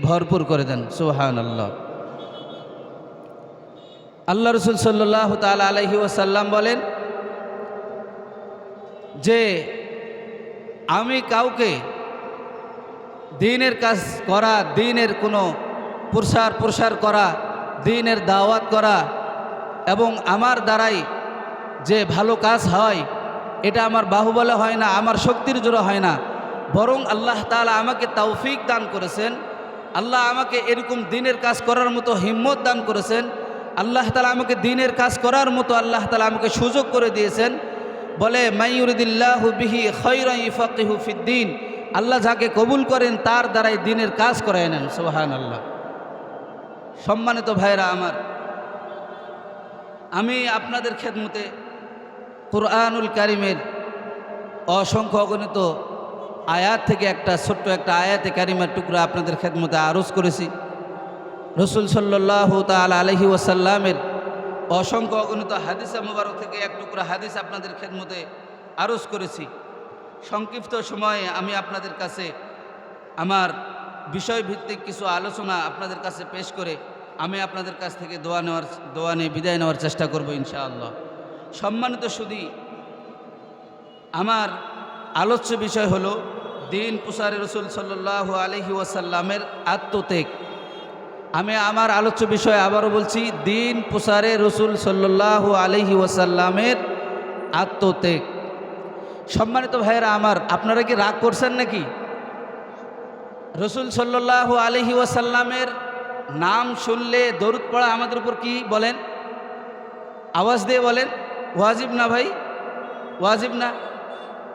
ভরপুর করে দেন সুহান আল্লাহ আল্লাহ রসুল সাল্লাহ তাল আলহি ওসাল্লাম বলেন, যে আমি কাউকে দিনের কাজ করা, দিনের কোনো প্রসার প্রসার করা, দিনের দাওয়াত করা এবং আমার দ্বারাই যে ভালো কাজ হয়, এটা আমার বাহুবলে হয় না, আমার শক্তির জোরে হয় না, বরং আল্লাহ তাআলা আমাকে তৌফিক দান করেছেন আল্লাহ আমাকে এরকম দিনের কাজ করার মতো হিম্মত দান করেছেন। আল্লাহ তালা আমাকে দিনের কাজ করার মতো আল্লাহ তালা আমাকে সুযোগ করে দিয়েছেন। বলে মাইউরুদ্দিল্লাহ বিহি খৈরাই ফকিহু ফিদ্দিন আল্লাহ যাকে কবুল করেন, তার দ্বারাই দিনের কাজ করায় নেন। সোহান আল্লাহ সম্মানিত ভাইরা আমার, আমি আপনাদের খেদমতে কোরআনুল কারিমের অসংখ্য অগণিত আয়াত থেকে একটা ছোট্ট একটা আয়াতে কারিমার টুকরা আপনাদের খেদমতে আরজ করেছি। রসুল সাল্লাহ তাল আলহি ওয়াসাল্লামের অসংখ্য অগণিত হাদিসা মুবারক থেকে এক টুকরা হাদিস আপনাদের খেদমতে আরজ করেছি। সংক্ষিপ্ত সময়ে আমি আপনাদের কাছে আমার বিষয়ভিত্তিক কিছু আলোচনা আপনাদের কাছে পেশ করে আমি আপনাদের কাছ থেকে দোয়া নেওয়ার, দোয়া নিয়ে বিদায় নেওয়ার চেষ্টা করব ইনশাআল্লাহ। সম্মানিত সুদী, আমার আলোচ্য বিষয় হলো, দিন পুসারে রসুল সাল্লাহ আলহি ওয়াসাল্লামের আত্মত্যাগ। আমি আমার আলোচ্য বিষয় আবারও বলছি, দিন পুসারে রসুল সাল্লাহ আলহি ওয়াসাল্লামের আত্মত্যাগ। সম্মানিত ভাইয়েরা আমার, আপনারা কি রাগ করছেন নাকি? রসুল সাল্লাহ আলহি ওয়াসাল্লামের নাম শুনলে দরুদ পড়া আমাদের উপর কি বলেন? আওয়াজ দিয়ে বলেন, ওয়াজিব না ভাই? ওয়াজিব না?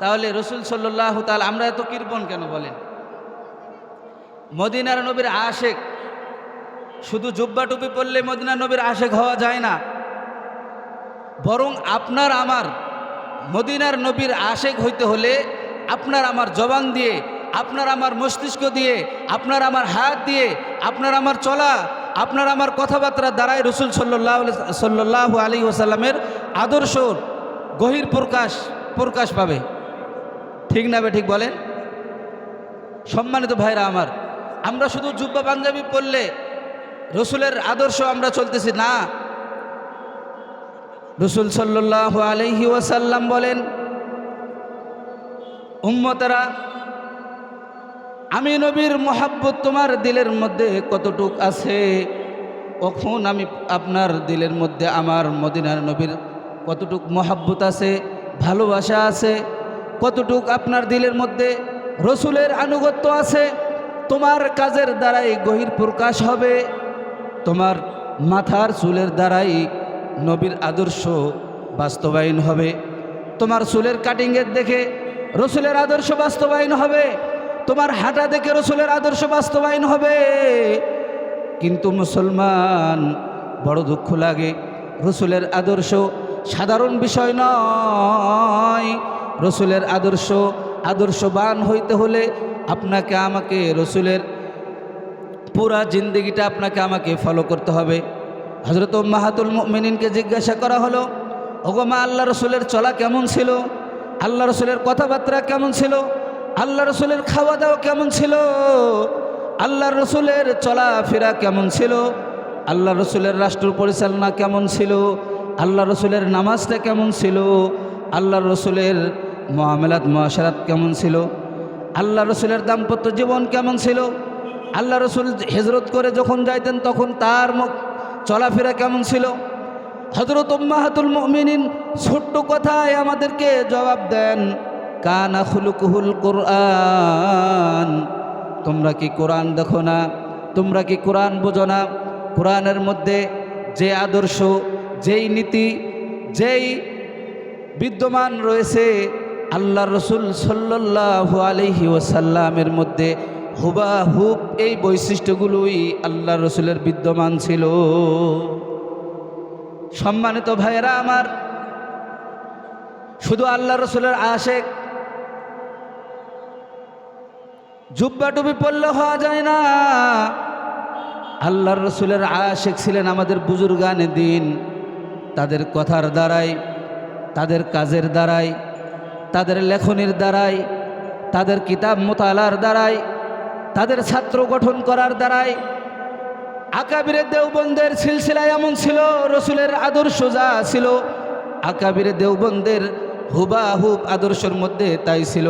তাহলে রসুল সাল্লাহ তাল আমরা এত কৃপণ কেন বলেন? মদিনার নবীর আশেক, শুধু জুব্বা টুপি পরলে মদিনার নবীর আশেক হওয়া যায় না। বরং আপনার আমার মদিনার নবীর আশেক হইতে হলে আপনার আমার জবান দিয়ে, আপনার আমার মস্তিষ্ক দিয়ে, আপনার আমার হাত দিয়ে, আপনার আমার চলা, আপনার আমার কথাবার্তার দ্বারাই রসুল সাল্লাহ সাল্লাহ আলী ওসাল্লামের আদর্শ গহির প্রকাশ প্রকাশ পাবে। ঠিক না বে ঠিক বলেন? সম্মানিত ভাইরা আমার, আমরা শুধু জুব্বা পাঞ্জাবি পরলে রসুলের আদর্শ আমরা চলতেছি, না। রসুল সাল্লাহ আলহি ওয়াসাল্লাম বলেন, উম্মতারা, আমি নবীর মোহাব্বত তোমার দিলের মধ্যে কতটুক আছে? কখন আমি আপনার দিলের মধ্যে আমার মদিনার নবীর কতটুক মোহাব্বত আছে, ভালোবাসা আছে কতটুক আপনার দিলের মধ্যে রসুলের আনুগত্য আছে? তোমার কাজের দ্বারাই গহির প্রকাশ হবে। তোমার মাথার চুলের দ্বারাই নবীর আদর্শ বাস্তবায়ন হবে। তোমার চুলের কাটিংয়ের দেখে রসুলের আদর্শ বাস্তবায়ন হবে। তোমার হাঁটা দেখে রসুলের আদর্শ বাস্তবায়ন হবে। কিন্তু মুসলমান বড় দুঃখ লাগে। রসুলের আদর্শ সাধারণ বিষয় নয়। রসুলের আদর্শ, আদর্শবান হইতে হলে আপনাকে আমাকে রসুলের পুরা জিন্দগিটা আপনাকে আমাকে ফলো করতে হবে। হজরত মাহাতুল মিনিনকে জিজ্ঞাসা করা হলো ওগমা আল্লাহ রসুলের চলা কেমন ছিল? আল্লাহ রসুলের কথাবার্তা কেমন ছিল? আল্লাহ রসুলের খাওয়া দাওয়া কেমন ছিল? আল্লাহ রসুলের চলাফেরা কেমন ছিল? আল্লাহ রসুলের রাষ্ট্র পরিচালনা কেমন ছিল? আল্লাহ রসুলের নামাজটা কেমন ছিল? আল্লাহ রসুলের মহামেলাত, মহাসারাত কেমন ছিল? আল্লাহ রসুলের দাম্পত্য জীবন কেমন ছিল? আল্লাহ রসুল হেজরত করে যখন যাইতেন তখন তার মুখ চলাফেরা কেমন ছিল? হজরত উম্মাহাতুল মমিনিন ছোট্ট কথায় আমাদেরকে জবাব দেন, কানা খুলুকুহুল কোরআন। তোমরা কি কোরআন দেখো না? তোমরা কি কোরআন বোঝো না? কোরআনের মধ্যে যে আদর্শ, যেই নীতি, যেই বিদ্যমান রয়েছে আল্লাহ রসুল সাল্লাহ আলহি ওসাল্লামের মধ্যে হুবা হুব এই বৈশিষ্ট্যগুলোই আল্লাহ রসুলের বিদ্যমান ছিল। সম্মানিত ভাইয়েরা আমার, শুধু আল্লাহ রসুলের আশেক। জুব্বা টুপি পড়লে হওয়া যায় না। আল্লাহর রসুলের আশেক ছিলেন আমাদের বুজুর্গানে দিন। তাদের কথার দ্বারাই, তাদের কাজের দ্বারাই তাদের লেখনির দ্বারাই, তাদের কিতাব মোতালার দ্বারাই, তাদের ছাত্র গঠন করার দ্বারাই, আকাবিরের দেওবন্দের সিলসিলা এমন ছিল, রসুলের আদর্শ যা ছিল, আকাবিরের দেওবন্দের হুবাহুব আদর্শের মধ্যে তাই ছিল।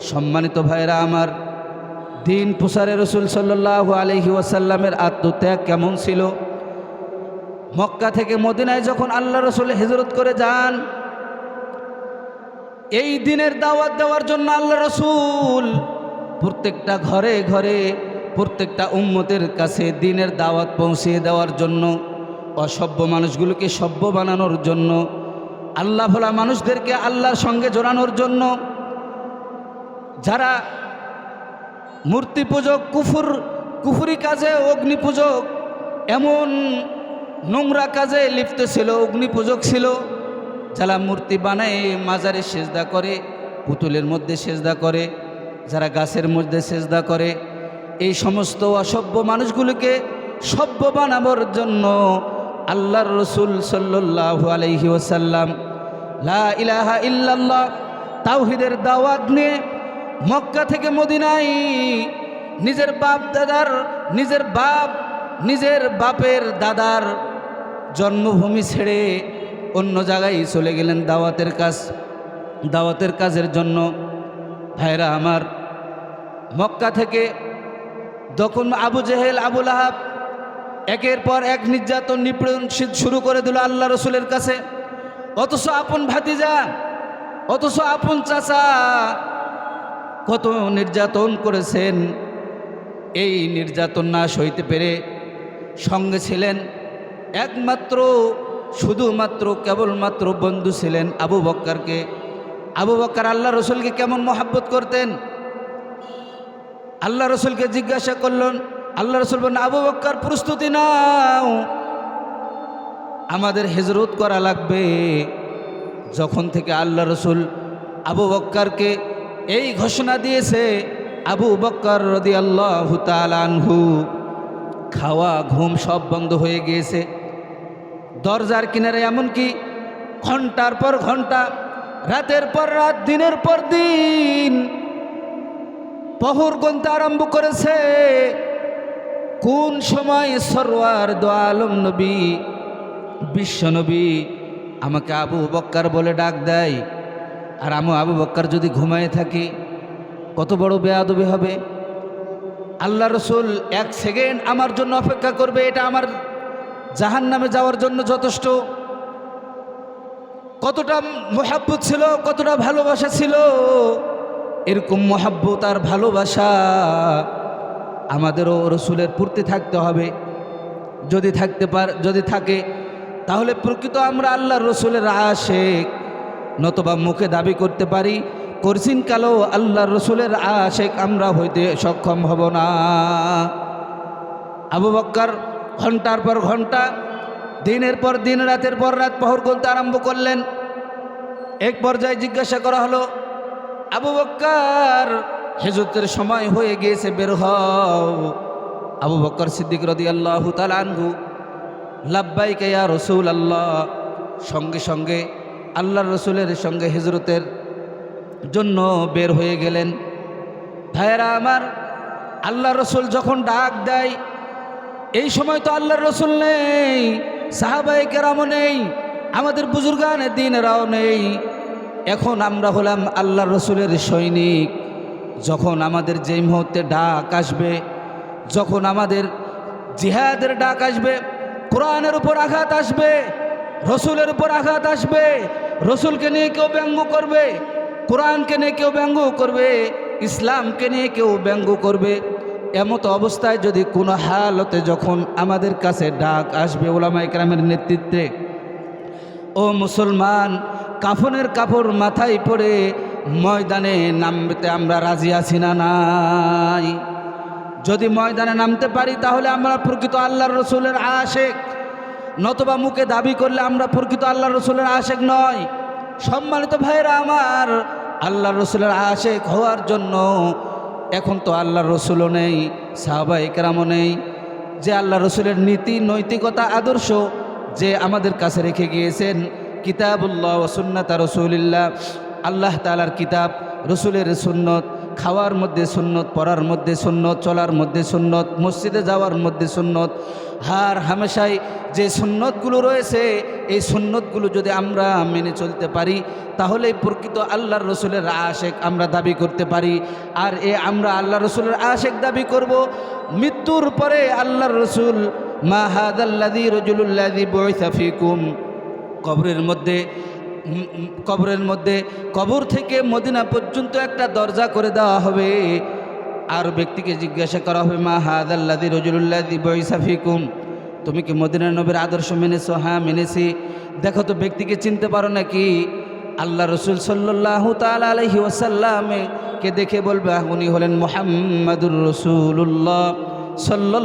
সম্মানিত ভাইরা আমার, দিন প্রসারে রসুল সাল্লাহ আলহি ওয়াসাল্লামের আত্মত্যাগ কেমন ছিল? মক্কা থেকে মদিনায় যখন আল্লাহ রসুল হিজরত করে যান এই দিনের দাওয়াত দেওয়ার জন্য আল্লাহ রসুল প্রত্যেকটা ঘরে ঘরে প্রত্যেকটা উম্মতের কাছে দিনের দাওয়াত পৌঁছিয়ে দেওয়ার জন্য, অসভ্য মানুষগুলোকে সভ্য বানানোর জন্য, আল্লাহ ভোলা মানুষদেরকে আল্লাহর সঙ্গে জোড়ানোর জন্য, যারা মূর্তি পূজক, কুফুর, কুফুরি কাজে অগ্নি পূজক, এমন নোংরা কাজে লিপ্ত ছিল, অগ্নি পূজক ছিল যারা মূর্তি বানায় মাজারে সেজদা করে, পুতুলের মধ্যে সেজদা করে, যারা গাছের মধ্যে সেজদা করে। এই সমস্ত অসভ্য মানুষগুলোকে সভ্য বানাবার জন্য আল্লাহর রসুল সাল্লাল্লাহু আলাইহি ওসাল্লাম লা ইলাহা ইল্লাল্লাহ, তাওহিদের দাওয়াত নিয়ে মক্কা থেকে মদিনায় নিজের বাপ দাদার, নিজের বাপ, নিজের বাপের দাদার জন্মভূমি ছেড়ে অন্য জায়গায় চলে গেলেন দাওয়াতের কাজ। দাওয়াতের কাজের জন্য ভাইরা আমার, মক্কা থেকে তখন আবু জেহেল আবুল আহাব একের পর এক নির্যাতন নিপীড়ন শুরু করে দিল আল্লাহ রসুলের কাছে। অথচ আপন ভাতিজা, অথচ আপন চাচা কত নির্যাতন করেছেন। এই নির্যাতন না সইতে পেরে সঙ্গে ছিলেন একমাত্র শুধুমাত্র, কেবলমাত্র বন্ধু ছিলেন আবু বক্কারকে। আবু বক্কার আল্লাহ রসুলকে কেমন মহাব্বত করতেন? আল্লাহ রসুলকে জিজ্ঞাসা করলেন, আল্লাহ রসুল বলেন আবু বক্কার, প্রস্তুতি নাও। আমাদের হেজরত করা লাগবে। যখন থেকে আল্লাহ রসুল আবু বক্কারকে এই ঘোষণা দিয়েছে, আবু বক্কর রদি আল্লাহ আনহু, খাওয়া, ঘুম সব বন্ধ হয়ে গিয়েছে। দরজার কিনারে এমনকি ঘণ্টার পর ঘণ্টা, রাতের পর রাত, দিনের পর দিন পহর গন্তে আরম্ভ করেছে। কোন সময় সরোয়ার দো আলম নবী বিশ্বনবী আমাকে আবু বক্কার বলে ডাক দেয়। আর আমি আবু বক্কার যদি ঘুমায় থাকি, কত বড় বেয়াদবি হবে। আল্লাহ রসুল এক সেকেন্ড আমার জন্য অপেক্ষা করবে, এটা আমার জাহান নামে যাওয়ার জন্য যথেষ্ট। কতটা মোহাব্বত ছিল, কতটা ভালোবাসা ছিল। এরকম মোহাব্বত আর ভালোবাসা আমাদেরও রসুলের পূর্তি থাকতে হবে। যদি থাকতে পার, যদি থাকে, তাহলে প্রকৃত আমরা আল্লাহ রসুলের আশেক, নতবা মুখে দাবি করতে পারি করছিন কালো আল্লাহ রসুলের আশেক আমরা হইতে সক্ষম হব না। আবু বক্কর ঘণ্টার পর ঘণ্টা, দিনের পর দিন, রাতের পর রাত পহর করতে আরম্ভ করলেন। এক পর্যায়ে জিজ্ঞাসা করা হলো, আবু বক্কর, হেজতের সময় হয়ে গিয়েছে, বের হও। আবু বক্কর সিদ্দিক রদি আল্লাহ তালানহু লাব্বাই কেয়া রসুল আল্লাহ সঙ্গে সঙ্গে আল্লাহর রসুলের সঙ্গে হেজরতের জন্য বের হয়ে গেলেন। ভাইয়েরা আমার আল্লাহ রসুল যখন ডাক দেয় এই সময় তো আল্লাহর রসুল নেই সাহাবাই কেরামও নেই, আমাদের বুজুর্গানের দিনেরাও নেই। এখন আমরা হলাম আল্লাহ রসুলের সৈনিক। যখন আমাদের যেই মুহূর্তে ডাক আসবে, যখন আমাদের জিহাদের ডাক আসবে, কোরআনের উপর আঘাত আসবে, রসুলের উপর আঘাত আসবে, রসুলকে নিয়ে কেউ ব্যঙ্গ করবে, কোরআনকে নিয়ে কেউ ব্যঙ্গ করবে, ইসলামকে নিয়ে কেউ ব্যঙ্গ করবে। এমতো অবস্থায় যদি কোনো হালতে যখন আমাদের কাছে ডাক আসবে ওলামা ইকরামের নেতৃত্বে, ও মুসলমান, কাফনের কাপড় মাথায় পরে ময়দানে নামতে আমরা রাজি আছি না নাই? যদি ময়দানে নামতে পারি তাহলে আমরা প্রকৃত আল্লাহর রসুলের আশেক। নতবা মুখে দাবি করলে আমরা প্রকৃত আল্লাহ রসুলের আশেক নয়। সম্মানিত ভাইরা আমার আল্লাহ রসুলের আশেক হওয়ার জন্য এখন তো আল্লাহ রসুলও নেই, সাহাবা একরামও নেই। যে আল্লাহ রসুলের নীতি, নৈতিকতা, আদর্শ যে আমাদের কাছে রেখে গিয়েছেন, কিতাবুল্লাহ ও সুন্নাতা রসুলিল্লাহ, আল্লাহ তালার কিতাব, রসুলের সুন্নত খাওয়ার মধ্যে সুন্নত, পড়ার মধ্যে সুন্নত, চলার মধ্যে সুন্নত, মসজিদে যাওয়ার মধ্যে সুন্নত, হার হামেশাই যে সুন্নতগুলো রয়েছে, এই সুন্নতগুলো যদি আমরা মেনে চলতে পারি তাহলে প্রকৃত আল্লাহর রসুলের আশেক আমরা দাবি করতে পারি। আর এ আমরা আল্লাহ রসুলের আশেক দাবি করব, মৃত্যুর পরে আল্লাহর রসুল মাহাদ মাহাদাল্লাদি রজুল্লাদি বৈসাফিকুম কবরের মধ্যে কবরের মধ্যে, কবর থেকে মদিনা পর্যন্ত একটা দরজা করে দেওয়া হবে। আর ব্যক্তিকে জিজ্ঞাসা করা হবে, মা হাদ আল্লাদি রজুল্লাদি বৈসাফিকুম তুমি কি মদিনা নবীর আদর্শ মেনেছো? হ্যাঁ মেনেছি। দেখো তো, ব্যক্তিকে চিনতে পারো নাকি? আল্লাহ রসুল সাল্লাহ তাল আলহি ওসাল্লামে কে দেখে বলবে, উনি হলেন মোহাম্মদুর রসুল্লাহ সাল্লাহ